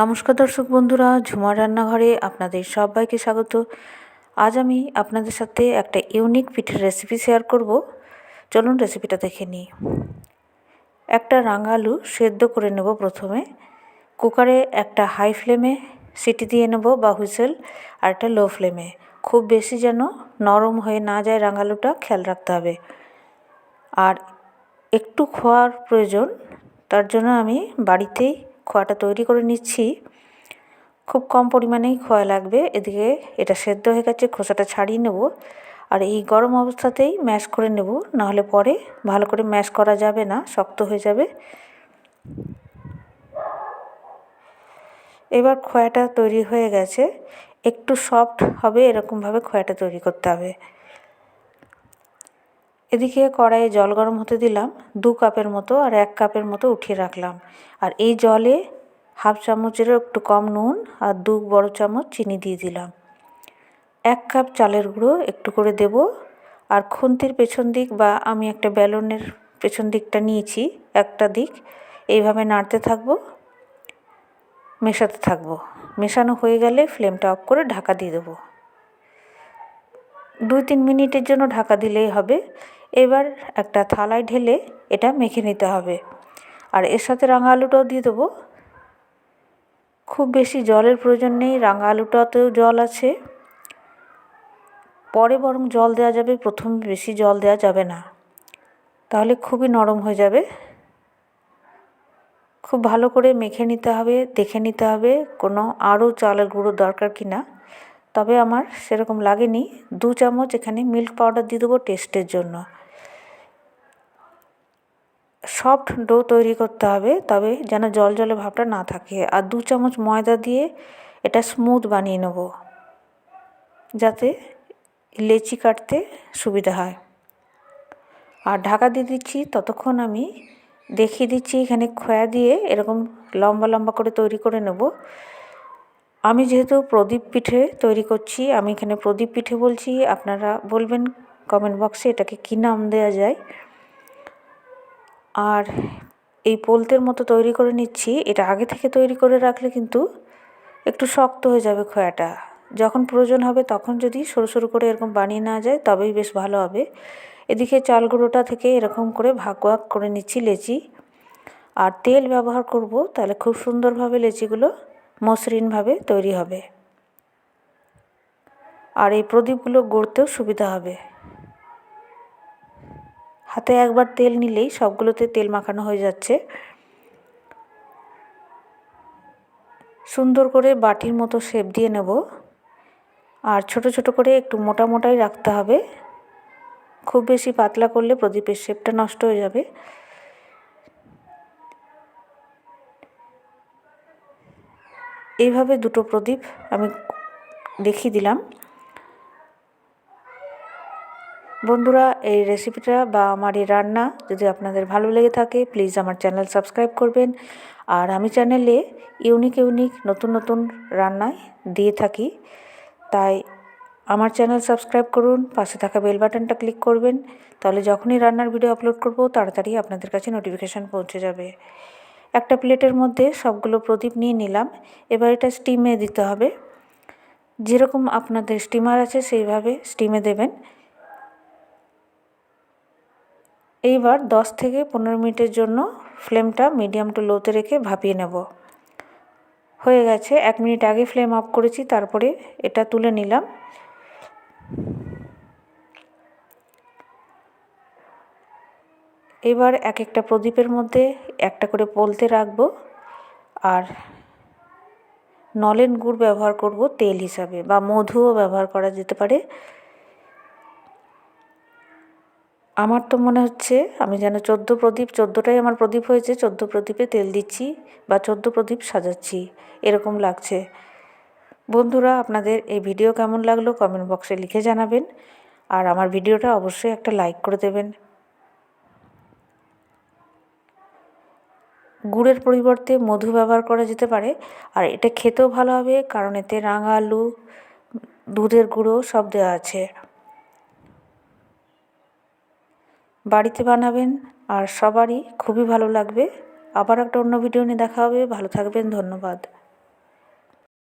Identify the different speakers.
Speaker 1: নমস্কার দর্শক বন্ধুরা, ঝুমার রান্নাঘরে আপনাদের সবাইকে স্বাগত। আজ আমি আপনাদের সাথে একটা ইউনিক পিঠের রেসিপি শেয়ার করব। চলুন রেসিপিটা দেখে নিই। একটা রাঙা আলু সেদ্ধ করে নেব প্রথমে। কুকারে একটা হাই ফ্লেমে সিটি দিয়ে নেব বা হুইসেল, আর একটা লো ফ্লেমে খুব বেশি যেন নরম হয়ে না যায় রাঙালুটা খেয়াল রাখতে হবে। আর একটু খোয়ার প্রয়োজন, তার জন্য আমি বাড়িতেই খোয়াটা তৈরি করে নিচ্ছি। খুব কম পরিমাণেই খোয়া লাগবে। এদিকে এটা সেদ্ধ হয়ে গেছে, খোসাটা ছাড়িয়ে নেব। আর এই গরম অবস্থাতেই ম্যাশ করে নেব। নাহলে পরে ভালো করে ম্যাশ করা যাবে না, শক্ত হয়ে যাবে। এবার খোয়াটা তৈরি হয়ে গেছে। একটু সফট হবে, এরকমভাবে খোয়াটা তৈরি করতে হবে। এদিকে কড়াইয়ে জল গরম হতে দিলাম, দু কাপের মতো আর এক কাপের মতো উঠিয়ে রাখলাম। আর এই জলে হাফ চামচেরও একটু কম নুন আর দু বড় চামচ চিনি দিয়ে দিলাম। এক কাপ চালের গুঁড়ো একটু করে দেব। আর খুন্তির পেছন দিক বা আমি একটা ব্যালনের পেছন দিকটা নিয়েছি, একটা দিক, এইভাবে নাড়তে থাকব, মেশাতে থাকব। মেশানো হয়ে গেলে ফ্লেমটা অফ করে ঢাকা দিয়ে দেবো। দুই তিন মিনিটের জন্য ঢাকা দিলেই হবে। এবার একটা থালায় ঢেলে এটা মেখে নিতে হবে। আর এর সাথে রাঙা আলুটাও দিয়ে দেবো। খুব বেশি জলের প্রয়োজন নেই, রাঙা আলুটাতেও জল আছে। পরে বরং জল দেওয়া যাবে, প্রথম বেশি জল দেওয়া যাবে না। তাহলে খুবই নরম হয়ে যাবে। খুব ভালো করে মেখে নিতে হবে, দেখে নিতে হবে, কোনো আরও চালের গুঁড়ো দরকার কি না তবে আমার সেরকম লাগেনি। দু চামচ এখানে মিল্ক পাউডার দিয়ে দেবো টেস্টের জন্য। সফট ডো তৈরি করতে হবে, তবে যেন জল জলে ভাবটা না থাকে। আর দু চামচ ময়দা দিয়ে এটা স্মুথ বানিয়ে নেব, যাতে লেচি কাটতে সুবিধা হয়। আর ঢাকা দিয়ে দিচ্ছি, ততক্ষণ আমি দেখিয়ে দিচ্ছি এখানে খোয়া দিয়ে এরকম লম্বা লম্বা করে তৈরি করে নেব। আমি যেহেতু প্রদীপ পিঠে তৈরি করছি, আমি এখানে প্রদীপ পিঠে বলছি, আপনারা বলবেন কমেন্ট বক্সে এটাকে কী নাম দেওয়া যায়। আর এই পোলতের মতো তৈরি করে নিচ্ছি, এটা আগে থেকে তৈরি করে রাখলে কিন্তু একটু শক্ত হয়ে যাবে খোয়াটা। যখন প্রয়োজন হবে তখন যদি সরু সরু করে এরকম বানিয়ে নেওয়া যায়, তবেই বেশ ভালো হবে। এদিকে চাল গুঁড়োটা থেকে এরকম করে ভাগ ভাগ করে নিচ্ছি লেচি। আর তেল ব্যবহার করব, তাহলে খুব সুন্দরভাবে লেচিগুলো মসৃণভাবে তৈরি হবে। আর এই প্রদীপগুলো গড়তেও সুবিধা হবে। হাতে একবার তেল নিলেই সবগুলোতে তেল মাখানো হয়ে যাচ্ছে। সুন্দর করে বাটির মতো শেপ দিয়ে নেব। আর ছোট ছোট করে একটু মোটা মোটাই রাখতে হবে। খুব বেশি পাতলা করলে প্রদীপের শেপটা নষ্ট হয়ে যাবে। এইভাবে দুটো প্রদীপ আমি দেখিয়ে দিলাম। বন্ধুরা, এই রেসিপিটা বা আমার এই রান্না যদি আপনাদের ভালো লেগে থাকে প্লিজ আমার চ্যানেল সাবস্ক্রাইব করবেন। আর আমি চ্যানেলে ইউনিক ইউনিক নতুন নতুন রান্নায় দিয়ে থাকি। তাই আমার চ্যানেল সাবস্ক্রাইব করুন, পাশে থাকা বেল বাটনটা ক্লিক করবেন। তাহলে যখনই রান্নার ভিডিও আপলোড করব, তাড়াতাড়ি আপনাদের কাছে নোটিফিকেশান পৌঁছে যাবে। একটা প্লেটের মধ্যে সবগুলো প্রদীপ নিয়ে নিলাম। এবার এটা স্টিমে দিতে হবে। যেরকম আপনাদের স্টিমার আছে সেইভাবে স্টিমে দেবেন। এইবার দশ থেকে পনেরো মিনিটের জন্য ফ্লেমটা মিডিয়াম টু লোতে রেখে ভাপিয়ে নেব। হয়ে গেছে, এক মিনিট আগে ফ্লেম অফ করেছি, তারপরে এটা তুলে নিলাম। এবার এক একটা প্রদীপের মধ্যে একটা করে পলতে রাখব আর নলেন গুড় ব্যবহার করব তেল হিসাবে বা মধুও ব্যবহার করা যেতে পারে। আমার তো মনে হচ্ছে আমি যেন চোদ্দ প্রদীপ, চোদ্দোটাই আমার প্রদীপ হয়েছে, চোদ্দ প্রদীপে তেল দিচ্ছি বা চোদ্দ প্রদীপ সাজাচ্ছি, এরকম লাগছে। বন্ধুরা, আপনাদের এই ভিডিও কেমন লাগল কমেন্ট বক্সে লিখে জানাবেন আর আমার ভিডিওটা অবশ্যই একটা লাইক করে দেবেন। গুড়ের পরিবর্তে মধু ব্যবহার করা যেতে পারে। আর এটা খেতেও ভালো হবে, কারণ এতে রাঙা আলু, দুধের গুঁড়ো সব দেওয়া আছে। বাড়িতে বানাবেন আর সবারই খুবই ভালো লাগবে। আবার একটা অন্য ভিডিও নিয়ে দেখা হবে। ভালো থাকবেন, ধন্যবাদ।